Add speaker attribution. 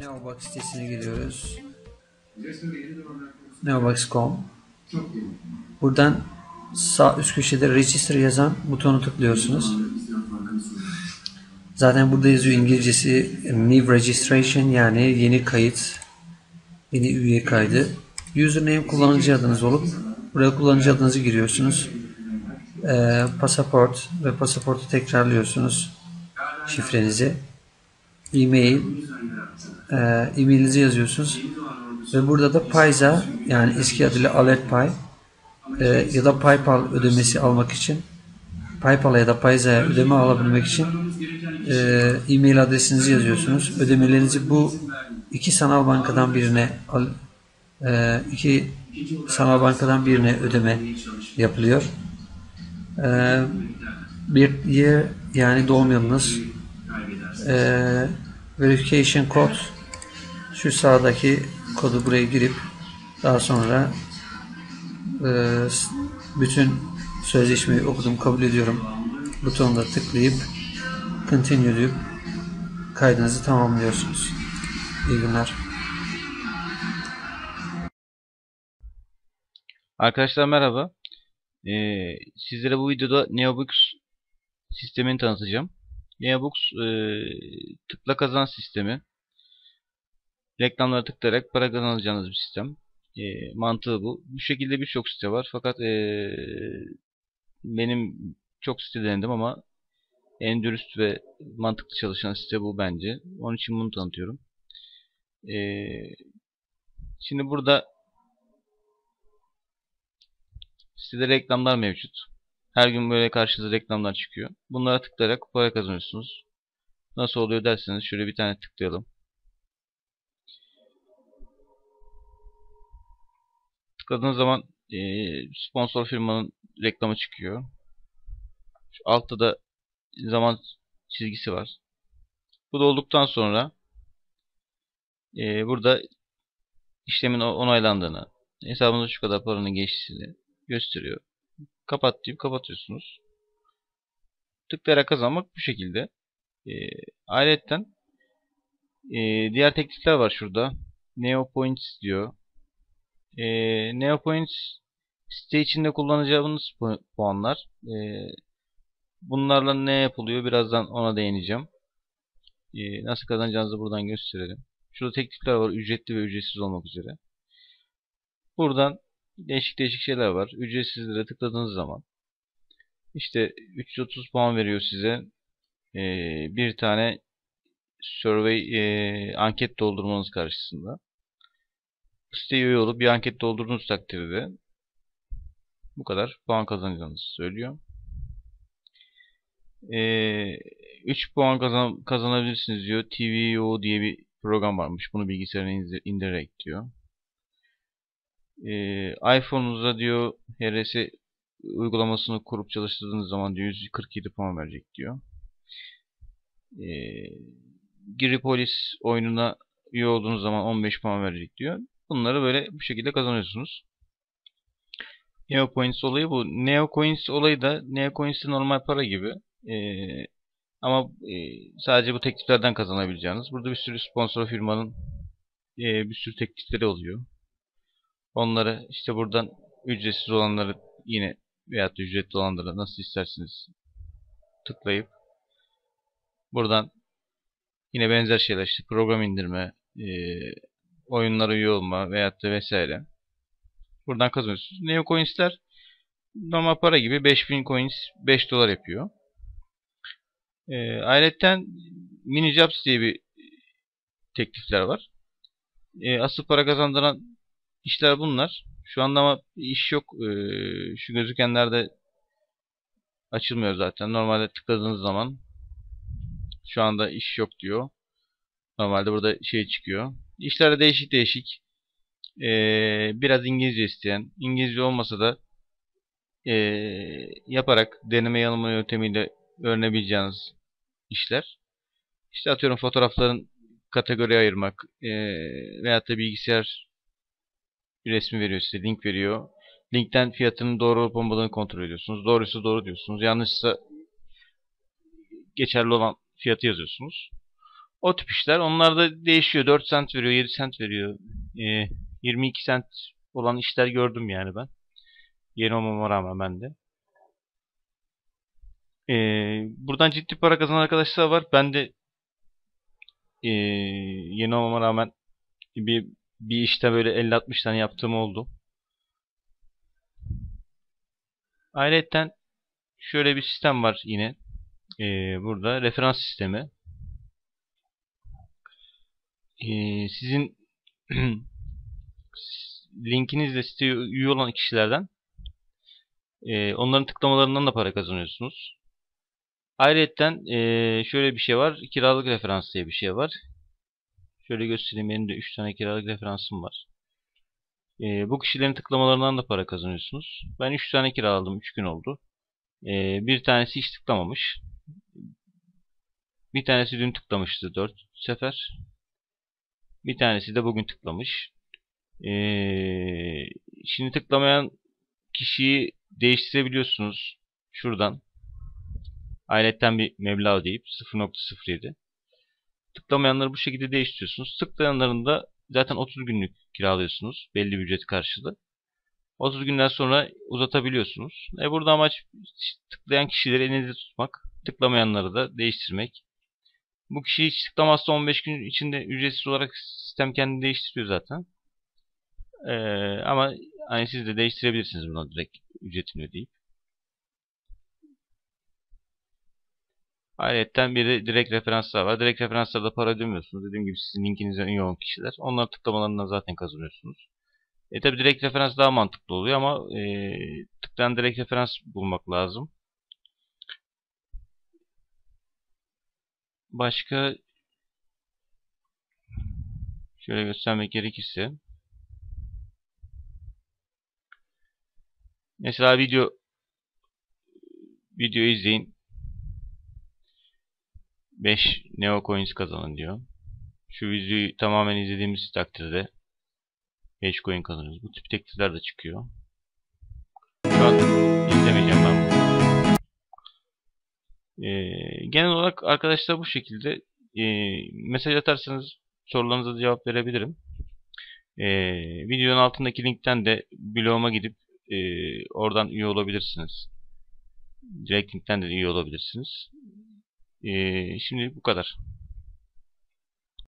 Speaker 1: Neobox sitesine giriyoruz. Neobox.com Buradan sağ üst köşede Register yazan butonu tıklıyorsunuz. Zaten burada yazıyor İngilizcesi New Registration yani yeni kayıt, yeni üye kaydı. Username kullanıcı adınız olup buraya kullanıcı adınızı giriyorsunuz. Ee, pasaport ve pasaportu tekrarlıyorsunuz şifrenizi. E-mail, e, e-mailinizi yazıyorsunuz ve burada da Payza yani eski adıyla AlertPay e, ya da PayPal ödemesi almak için PayPal'a ya da Payza'ya ödeme alabilmek için e, e-mail adresinizi yazıyorsunuz. Ödemelerinizi bu iki sanal bankadan birine e, iki sanal bankadan birine ödeme yapılıyor. Bir year yani doğum yılınız e, verification code şu sağdaki kodu buraya girip daha sonra e, bütün sözleşmeyi okudum kabul ediyorum butonuna tıklayıp continue deyip kaydınızı tamamlıyorsunuz. İyi günler.
Speaker 2: Arkadaşlar merhaba. Ee, sizlere bu videoda Neobox sistemini tanıtacağım. Neobox e, tıkla kazan sistemi. Reklamlara tıklayarak para kazanacağınız bir sistem. E, mantığı bu. Bu şekilde birçok site var. Fakat e, benim çok site denedim ama en dürüst ve mantıklı çalışan site bu bence. Onun için bunu tanıtıyorum. E, şimdi burada sitede reklamlar mevcut. Her gün böyle karşınıza reklamlar çıkıyor. Bunlara tıklayarak para kazanıyorsunuz. Nasıl oluyor derseniz şöyle bir tane tıklayalım. Tıkladığınız zaman sponsor firmanın reklamı çıkıyor. Şu altta da zaman çizgisi var. Bu da olduktan sonra burada işlemin onaylandığını, hesabınızda şu kadar paranın geçtiğini gösteriyor. Kapat deyip kapatıyorsunuz. Tıklayarak kazanmak bu şekilde. E, ayrıca e, diğer teknikler var şurada. Neo Points diyor. E, Neo Points site içinde kullanacağınız puanlar. E, bunlarla ne yapılıyor? Birazdan ona değineceğim. E, nasıl kazanacağınızı buradan gösterelim. Şurada teknikler var. Ücretli ve ücretsiz olmak üzere. Buradan değişik değişik şeyler var. Ücretsizlere tıkladığınız zaman işte 330 puan veriyor size. Ee, bir tane survey e, anket doldurmanız karşısında. Siteye üye olup bir anket doldurduğunuz takdirde bu kadar puan kazanacağınızı söylüyor. Ee, 3 puan kazan kazanabilirsiniz diyor. TVO diye bir program varmış. Bunu bilgisayarına indirerek diyor. Ee, iPhone'unuza diyor HRS uygulamasını kurup çalıştırdığınız zaman diyor 147 puan verecek diyor. Ee, Giripolis oyununa üye olduğunuz zaman 15 puan verecek diyor. Bunları böyle bu şekilde kazanıyorsunuz. Neocoins olayı bu. Neocoins olayı da Neocoins normal para gibi. Ee, ama e, sadece bu tekliflerden kazanabileceğiniz. Burada bir sürü sponsor firmanın e, bir sürü teklifleri oluyor. Onları işte buradan ücretsiz olanları yine da ücretli olanları nasıl isterseniz tıklayıp buradan yine benzer şeyler işte program indirme, e, oyunlara üye olma veyahut da vesaire. Buradan kazanıyorsunuz. Neo Coins'ler normal para gibi 5000 coins 5 dolar yapıyor. E, ayrıca mini jobs diye bir teklifler var. E, asıl para kazandıran işler bunlar. Şu anda ama iş yok. E, şu gözükenlerde açılmıyor zaten. Normalde tıkladığınız zaman şu anda iş yok diyor. Normalde burada şey çıkıyor. İşler değişik değişik. Ee, biraz İngilizce isteyen, İngilizce olmasa da e, yaparak deneme yanılma yöntemiyle öğrenebileceğiniz işler. İşte atıyorum fotoğrafların kategoriye ayırmak e, veyahut da bilgisayar resmi veriyor size, link veriyor. Linkten fiyatının doğru olup olmadığını kontrol ediyorsunuz. Doğruysa doğru diyorsunuz. Yanlışsa geçerli olan fiyatı yazıyorsunuz. O tip işler. Onlar da değişiyor. 4 sent veriyor, 7 sent veriyor. Ee, 22 sent olan işler gördüm yani ben. Yeni olmama rağmen ben de. Ee, buradan ciddi para kazanan arkadaşlar var. Ben de ee, yeni olmama rağmen bir bir işte böyle 50-60 tane yaptığım oldu. Ayrıca şöyle bir sistem var yine. Ee, burada referans sistemi. Ee, sizin linkinizle siteye üye olan kişilerden e, onların tıklamalarından da para kazanıyorsunuz. Ayrıca e, şöyle bir şey var. Kiralık referans diye bir şey var. Şöyle göstereyim. Benim de 3 tane kiralık referansım var. E, bu kişilerin tıklamalarından da para kazanıyorsunuz. Ben 3 tane kiraladım. 3 gün oldu. E, bir tanesi hiç tıklamamış. Bir tanesi dün tıklamıştı 4 sefer. Bir tanesi de bugün tıklamış. Ee, şimdi tıklamayan kişiyi değiştirebiliyorsunuz. Şuradan. Ayrıca bir meblağ deyip 0.07. Tıklamayanları bu şekilde değiştiriyorsunuz. Tıklayanların da zaten 30 günlük kiralıyorsunuz. Belli bir ücret karşılığı. 30 günden sonra uzatabiliyorsunuz. E burada amaç tıklayan kişileri elinizde tutmak. Tıklamayanları da değiştirmek. Bu kişi hiç tıklamazsa 15 gün içinde ücretsiz olarak sistem kendini değiştiriyor zaten. Ee, ama hani siz de değiştirebilirsiniz bunu direkt ücretini ödeyip. Ayrıca bir de direkt referanslar var. Direkt referanslarda para ödemiyorsunuz. Dediğim gibi sizin linkinizden üye olan kişiler. Onları tıklamalarından zaten kazanıyorsunuz. E tabi direkt referans daha mantıklı oluyor ama e, tıklayan direkt referans bulmak lazım. Başka şöyle göstermek gerekirse mesela video video izleyin 5 Neo Coins kazanın diyor. Şu videoyu tamamen izlediğimiz takdirde 5 coin kazanıyoruz. Bu tip teklifler de çıkıyor. Şu an izlemeyeceğim ben bunu. Ee, genel olarak arkadaşlar bu şekilde e, mesaj atarsanız sorularınıza cevap verebilirim. E, videonun altındaki linkten de bloguma gidip e, oradan üye olabilirsiniz. Direkt linkten de üye olabilirsiniz. E, şimdi bu kadar.